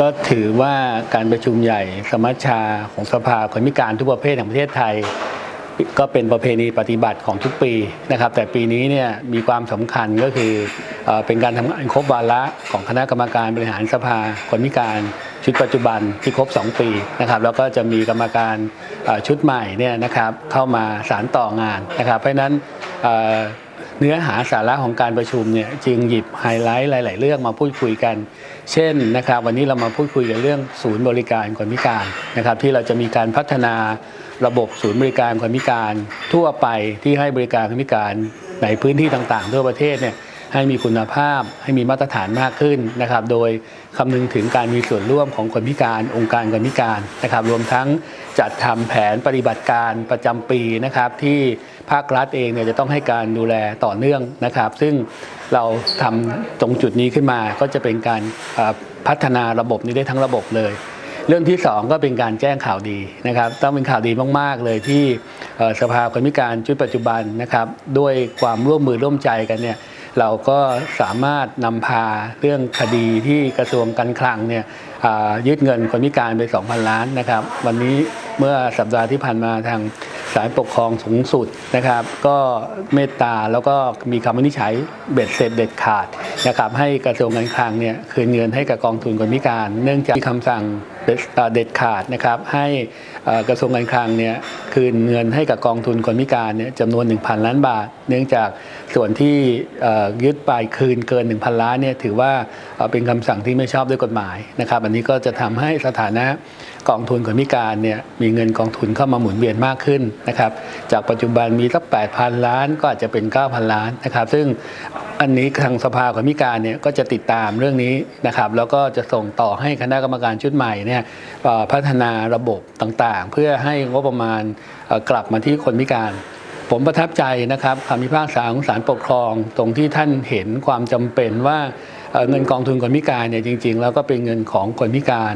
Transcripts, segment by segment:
ก็ถือว่าการประชุมใหญ่สมัชชาของสภาคนพิการทุกประเภทแห่งประเทศไทย ก็เป็นประเพณีปฏิบัติของทุกปีนะครับ แต่ปีนี้เนี่ยมีความสำคัญก็คือเอเป็นการทำงานครบวาระของคณะกรรมการบริหารสภาคนพิการชุดปัจจุบันที่ครบ 2 ปีนะครับแล้วก็จะมีกรรมการชุดใหม่เนี่ยนะครับเข้ามาสารต่องานนะครับ เพราะฉะนั้น เนื้อหาสาระของการประชุมเนี่ยจึงหยิบไฮไลท์หลาย ๆ เรื่องมาพูดคุยกัน เช่นนะครับวันนี้เรามาพูดคุยกันเรื่องศูนย์บริการคนพิการนะครับที่เราจะมีการพัฒนาระบบศูนย์บริการคนพิการทั่วไปที่ให้บริการคนพิการในพื้นที่ต่าง ๆ ทั่วประเทศเนี่ย ให้มีคุณภาพ ให้มีมาตรฐานมากขึ้นนะครับ โดยคำนึงถึงการมีส่วนร่วมของคนพิการองค์การคนพิการนะครับ รวมทั้งจัดทำแผนปฏิบัติการประจำปีนะครับ ที่ภาครัฐเองเนี่ยจะต้องให้การดูแลต่อเนื่องนะครับ ซึ่งเราทำตรงจุดนี้ขึ้นมาก็จะเป็นการพัฒนาระบบนี้ได้ทั้งระบบเลยเรื่องที่ 2 ก็เป็นการแจ้งข่าวดีนะครับ ต้องเป็นข่าวดีมาก ๆ เลยที่สภาคนพิการชุดปัจจุบันนะครับ ด้วยความร่วมมือร่วมใจกันเนี่ย เราก็สามารถนำพาเรื่องคดีที่กระทรวงการคลังเนี่ยยึดเงินคนพิการไป 2,000 ล้านนะครับ วันนี้เมื่อสัปดาห์ที่ผ่านมาทางศาลปกครองสูงสุดนะครับ ก็เมตตาแล้วก็มีคำวินิจฉัยเบ็ดเสร็จเด็ดขาดนะครับให้กระทรวงการคลังเนี่ยคืนเงินให้กับกองทุนคนพิการ เนื่องจากมีคำสั่งเด็ดขาดนะครับให้กระทรวงการคลังเนี่ยคืนเงินให้กับกองทุนคนพิการเนี่ยจำนวน 1,000 ล้านบาท เนื่องจากส่วนที่ยึดไปคืนเกิน 1,000 ล้านเนี่ยถือว่าเป็นคำสั่งที่ไม่ชอบด้วยกฎหมายนะครับอันนี้ก็จะทำให้สถานะกองทุนคนพิการเนี่ยมีเงินกองทุนเข้ามาหมุนเวียนมากขึ้นนะครับจากปัจจุบันมีสัก8,000 ล้านก็อาจจะเป็น 9,000 ล้านนะครับซึ่ง อันนี้ทางสภาคนพิการเนี่ยก็จะติดตามเรื่องนี้นะครับ แล้วก็จะส่งต่อให้คณะกรรมการชุดใหม่เนี่ยพัฒนาระบบต่างๆ เพื่อให้งบประมาณกลับมาที่คนพิการ ผมประทับใจนะครับคำพิพากษาของศาลปกครอง ตรงที่ท่านเห็นความจำเป็นว่าเอ่อเงินกองทุนคนพิการเนี่ยจริง ๆ แล้วก็เป็นเงินของคนพิการ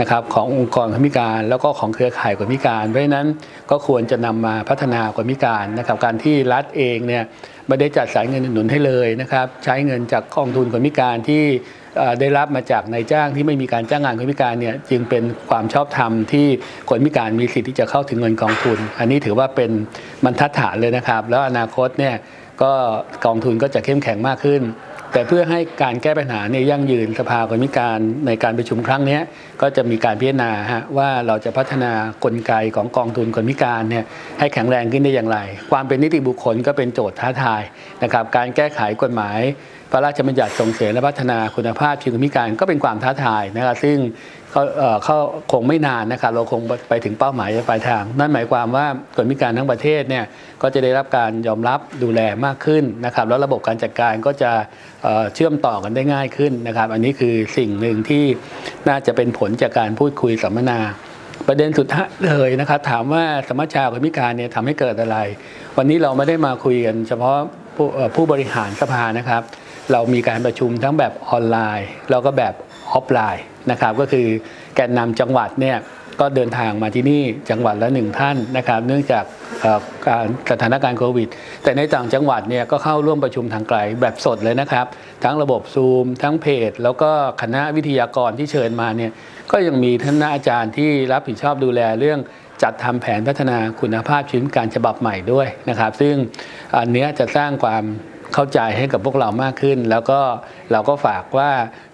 นะครับขององค์กรคนพิการ แล้วก็ของเครือข่ายคนพิการ เพราะฉะนั้นก็ควรจะนำมาพัฒนาคนพิการนะครับการที่รัฐเองเนี่ยไม่ได้จัดสายเงินหนุนให้เลยนะครับใช้เงินจากกองทุนคนพิการที่ได้รับมาจากนายจ้างที่ไม่มีการจ้างงานคนพิการเนี่ยจึงเป็นความชอบธรรมที่คนพิการมีสิทธิ์ที่จะเข้าถึงเงินกองทุน อันนี้ถือว่าเป็นบรรทัดฐานเลยนะครับ แล้วอนาคตเนี่ยก็กองทุนก็จะเข้มแข็งมากขึ้น แต่เพื่อให้การแก้ปัญหาเนี่ยยั่งยืนสภาคนพิการในการประชุมครั้งนี้ก็จะมีการพิจารณาฮะว่าเราจะพัฒนากลไกของกองทุนคนพิการเนี่ยให้แข็งแรงขึ้นได้อย่างไร ความเป็นนิติบุคคลก็เป็นโจทย์ท้าทายนะครับการแก้ไขกฎหมาย พระราชบัญญัติส่งเสริมและพัฒนาคุณภาพชีวิตคนพิการก็เป็นความท้าทายนะครับซึ่งเขาเขาคงไม่นานนะครับเราคงไปถึงเป้าหมายปลายทาง นั่นหมายความว่าคนพิการทั้งประเทศเนี่ยก็จะได้รับการยอมรับดูแลมากขึ้นนะครับ แล้วระบบการจัดการก็จะเชื่อมต่อกันได้ง่ายขึ้นนะครับ อันนี้คือสิ่งหนึ่งที่น่าจะเป็นผลจากการพูดคุยสัมมนา ประเด็นสุดท้ายเลยนะครับ ถามว่าสมัชชาคนพิการเนี่ยทำให้เกิดอะไร วันนี้เราไม่ได้มาคุยกัน เฉพาะผู้ผู้บริหารสภานะครับ เรามีการประชุมทั้งแบบออนไลน์ แล้วก็แบบ ออฟไลน์นะครับก็คือแกนนำจังหวัดเนี่ยก็เดินทางมาที่นี่จังหวัดละหนึ่งท่านนะครับ เนื่องจากการสถานการณ์โควิด แต่ในต่างจังหวัดเนี่ยก็เข้าร่วมประชุมทางไกลแบบสดเลยนะครับ ทั้งระบบซูม ทั้งเพจ แล้วก็คณะวิทยากรที่เชิญมาเนี่ยก็ยังมีท่านอาจารย์ที่รับผิดชอบดูแลเรื่องจัดทำแผนพัฒนาคุณภาพชีวิตการฉบับใหม่ด้วยนะครับ ซึ่งอันเนี้จะสร้างความ เข้าใจให้กับพวกเรามากขึ้น แล้วก็เราก็ฝากว่า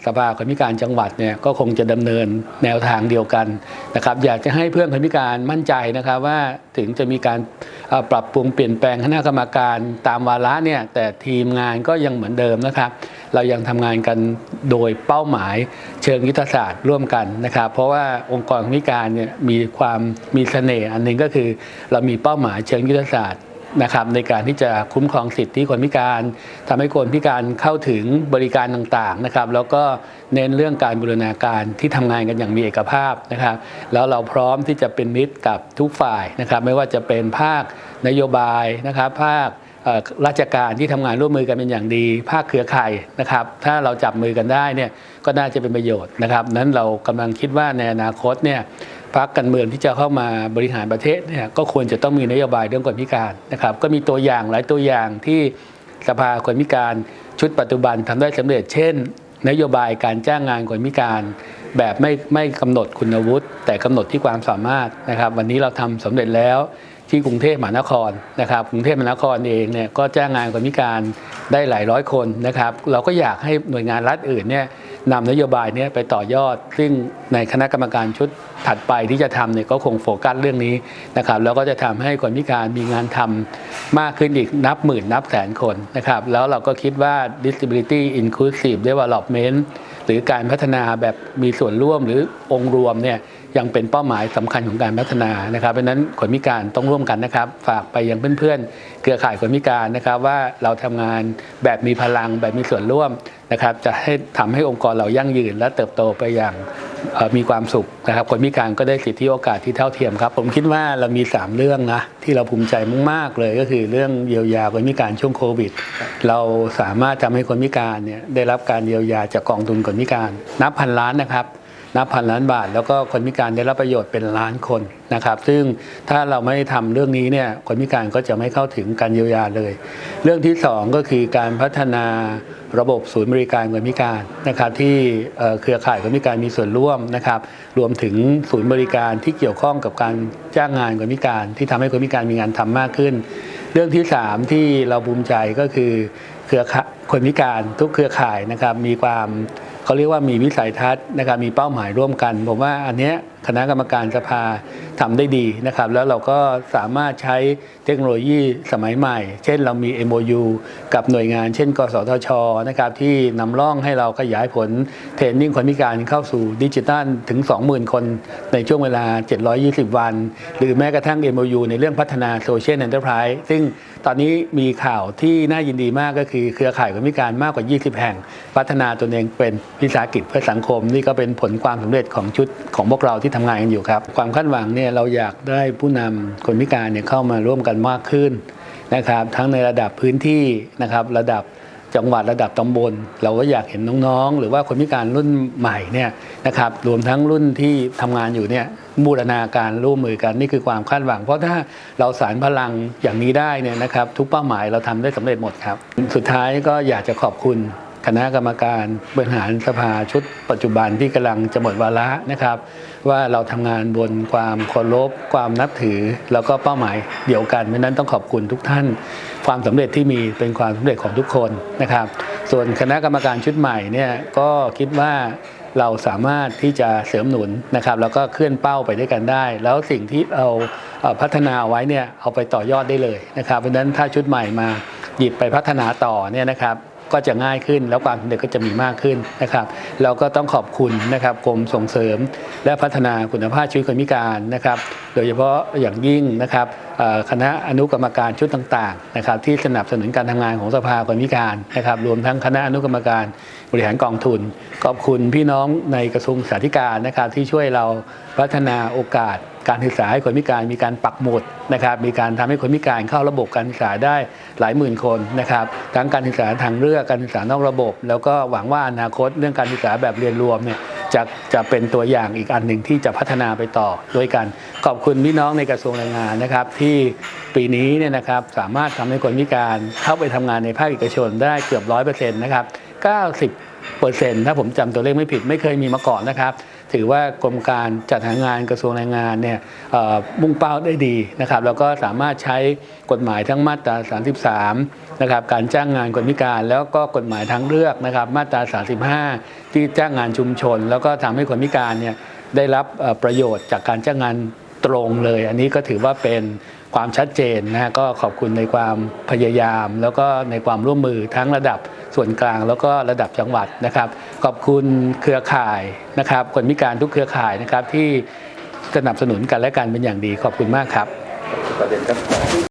สภาคนพิการจังหวัดเนี่ยก็คงจะดำเนินแนวทางเดียวกันนะครับ อยากจะให้เพื่อนคนพิการมั่นใจนะครับว่าถึงจะมีการปรับปรุงเปลี่ยนแปลงคณะกรรมการตามวาระเนี่ยแต่ทีมงานก็ยังเหมือนเดิมนะครับ เรายังทำงานกันโดยเป้าหมายเชิงยุทธศาสตร์ร่วมกันนะครับ เพราะว่าองค์กรพิการเนี่ยมีความมีเสน่ห์อันหนึงก็คือ เรามีเป้าหมายเชิงยุทธศาสตร์ นะครับในการที่จะคุ้มครองสิทธิคนพิการทำให้คนพิการเข้าถึงบริการต่างๆนะครับ แล้วก็เน้นเรื่องการบูรณาการที่ทำงานกันอย่างมีเอกภาพนะครับ แล้วเราพร้อมที่จะเป็นมิตรกับทุกฝ่ายนะครับ ไม่ว่าจะเป็นภาคนโยบายนะครับ ภาคราชการที่ทำงานร่วมมือกันเป็นอย่างดี ภาคเครือข่ายนะครับ ถ้าเราจับมือกันได้เนี่ยก็น่าจะเป็นประโยชน์นะครับ นั้นเรากำลังคิดว่าในอนาคตเนี่ย พรรคการเมืองที่จะเข้ามาบริหารประเทศเนี่ยก็ควรจะต้องมีนโยบายเรื่องคนพิการนะครับก็มีตัวอย่างหลายตัวอย่างที่สภาคนพิการชุดปัจจุบันทำได้สำเร็จ เช่น นโยบายการจ้างงานคนพิการแบบไม่ไม่กำหนดคุณวุฒิแต่กำหนดที่ความสามารถนะครับ วันนี้เราทำสำเร็จแล้ว ที่กรุงเทพมหานครนะครับกรุงเทพมหานครเองเนี่ยก็จ้างงานคนพิการได้หลายร้อยคนนะครับเราก็อยากให้หน่วยงานรัฐอื่นเนี่ยนำนโยบายเนี้ไปต่อยอด ซึ่งในคณะกรรมการชุดถัดไปที่จะทำเนี่ยก็คงโฟกัสเรื่องนี้นะครับแล้วก็จะทำให้คนพิการมีงานทำมากขึ้นอีกนับหมื่นนับแสนคนนะครับแล้วเราก็คิดว่า disability inclusive development หรือการพัฒนาแบบมีส่วนร่วมหรือองค์รวมเนี่ย ยังเป็นเป้าหมายสำคัญของการพัฒนานะครับเพราะนั้นคนพิการต้องร่วมกันนะครับ ฝากไปยังเพื่อนๆ เครือข่ายคนพิการนะครับ ว่าเราทำงานแบบมีพลังแบบมีส่วนร่วมนะครับ จะให้ทำให้องค์กรเรายั่งยืน และเติบโตไปอย่างมีความสุขนะครับ คนพิการก็ได้สิทธิโอกาสที่เท่าเทียมครับ ผมคิดว่าเรามี 3 เรื่องนะที่เราภูมิใจมากๆเลยก็คือเรื่องเยียวยาคนพิการช่วงโควิด เราสามารถทำให้คนพิการเนี่ยได้รับการเยียวยาจากกองทุนคนพิการ นับพันล้านนะครับ นับพันล้านบาท แล้วก็คนพิการได้รับประโยชน์เป็นล้านคนนะครับ ซึ่งถ้าเราไม่ทำเรื่องนี้เนี่ยคนพิการก็จะไม่เข้าถึงการเยียวยาเลย เรื่องที่สองก็คือการพัฒนาระบบศูนย์บริการคนพิการนะครับ ที่เครือข่ายคนพิการมีส่วนร่วมนะครับ รวมถึงศูนย์บริการที่เกี่ยวข้องกับการจ้างงานคนพิการ ที่ทำให้คนพิการมีงานทำมากขึ้น เรื่องที่สามที่เราภูมิใจก็คือเครือข่ายคนพิการทุกเครือข่ายนะครับมีความ เขาเรียกว่ามีวิสัยทัศน์นะครับมีเป้าหมายร่วมกัน ผมว่าอันเนี้ย คณะกรรมการสภาทำได้ดีนะครับ แล้วเราก็สามารถใช้เทคโนโลยีสมัยใหม่ เช่นเรามี MOU กับหน่วยงาน เช่น กสทชนะครับที่นำร่องให้เราขยายผลเทรนนิ่งคนพิการเข้าสู่ดิจิทัลถึง 20,000 คนในช่วงเวลา 720 วัน หรือแม้กระทั่ง MOU ในเรื่องพัฒนาโซเชียลแอนเตอร์ไพรส์ซึ่งตอนนี้มีข่าวที่น่ายินดีมากก็คือเครือข่ายคนพิการมากกว่า 20 แห่ง พัฒนาตนเองเป็นวิสาหกิจเพื่อสังคม นี่ก็เป็นผลความสำเร็จของชุดของพวกเราที่ทำงานกันอยู่ครับ ความคาดหวังเนี่ยเราอยากได้ผู้นำคนพิการเนี่ยเข้ามาร่วมกันมากขึ้นนะครับทั้งในระดับพื้นที่นะครับระดับจังหวัดระดับตำบล เราก็อยากเห็นน้องๆ หรือว่าคนพิการรุ่นใหม่เนี่ยนะครับรวมทั้งรุ่นที่ทำงานอยู่เนี่ยบูรณาการร่วมมือกันนี่คือความคาดหวัง เพราะถ้าเราสารพลังอย่างนี้ได้เนี่ยนะครับทุกเป้าหมายเราทำได้สำเร็จหมดครับ สุดท้ายก็อยากจะขอบคุณ คณะกรรมการบริหารสภาชุดปัจจุบันที่กำลังจะหมดวาระนะครับ ว่าเราทำงานบนความเคารพความนับถือ แล้วก็เป้าหมายเดียวกันเพราะนั้นต้องขอบคุณทุกท่าน ความสำเร็จที่มีเป็นความสำเร็จของทุกคนนะครับ ส่วนคณะกรรมการชุดใหม่เนี่ยก็คิดว่าเราสามารถที่จะเสริมหนุนนะครับ แล้วก็เคลื่อนเป้าไปด้วยกันได้ แล้วสิ่งที่เราเอ่อพัฒนาเอาไว้เนี่ยเอาไปต่อยอดได้เลยนะครับเพราะฉะนั้นถ้าชุดใหม่มาหยิบไปพัฒนาต่อเนี่ยนะครับ ก็จะง่ายขึ้น แล้วความสำเร็จก็จะมีมากขึ้นนะครับ เราก็ต้องขอบคุณนะครับกรมส่งเสริม และพัฒนาคุณภาพชีวิตคนพิการนะครับ โดยเฉพาะอย่างยิ่งนะครับคณะอนุกรรมการชุดต่างๆนะครับที่สนับสนุนการทำงานของสภาคนพิการนะครับ รวมทั้งคณะอนุกรรมการบริหารกองทุน ขอบคุณพี่น้องในกระทรวงสาธการนะครับที่ช่วยเราพัฒนาโอกาส การศึกษาให้คนพิการมีการปักหมุดนะครับ มีการทำให้คนพิการเข้าระบบการศึกษาได้หลายหมื่นคนนะครับทั้งการศึกษาทางเลือกการศึกษานอกระบบ แล้วก็หวังว่าอนาคตเรื่องการศึกษาแบบเรียนรวมเนี่ยจะจะเป็นตัวอย่างอีกอันหนึ่งที่จะพัฒนาไปต่อด้วยกัน ขอบคุณพี่น้องในกระทรวงแรงงานนะครับ ที่ปีนี้เนี่ยนะครับสามารถทำให้คนพิการเข้าไปทำงานในภาคเอกชนได้เกือบร้อยเปอร์เซ็นต์นะครับ90เปอร์เซ็นต์ถ้าผมจำตัวเลขไม่ผิดไม่เคยมีมาก่อนนะครับ ถือว่ากรมการจัดหางานกระทรวงแรงงานเนี่ยมุ่งเป้าได้ดีนะครับแล้วก็สามารถใช้กฎหมายทั้งมาตรา 33นะครับการจ้างงานคนพิการ แล้วก็กฎหมายทางเลือกนะครับมาตรา 35 ที่จ้างงานชุมชน แล้วก็ทำให้คนพิการเนี่ยได้รับประโยชน์จากการจ้างงานตรงเลย อันนี้ก็ถือว่าเป็นความชัดเจนนะฮะก็ขอบคุณในความพยายาม แล้วก็ในความร่วมมือทั้งระดับ ส่วนกลางแล้วก็ระดับจังหวัดนะครับ ขอบคุณเครือข่ายนะครับ คนพิการทุกเครือข่ายนะครับที่สนับสนุนกันและกันเป็นอย่างดีขอบคุณมากครับ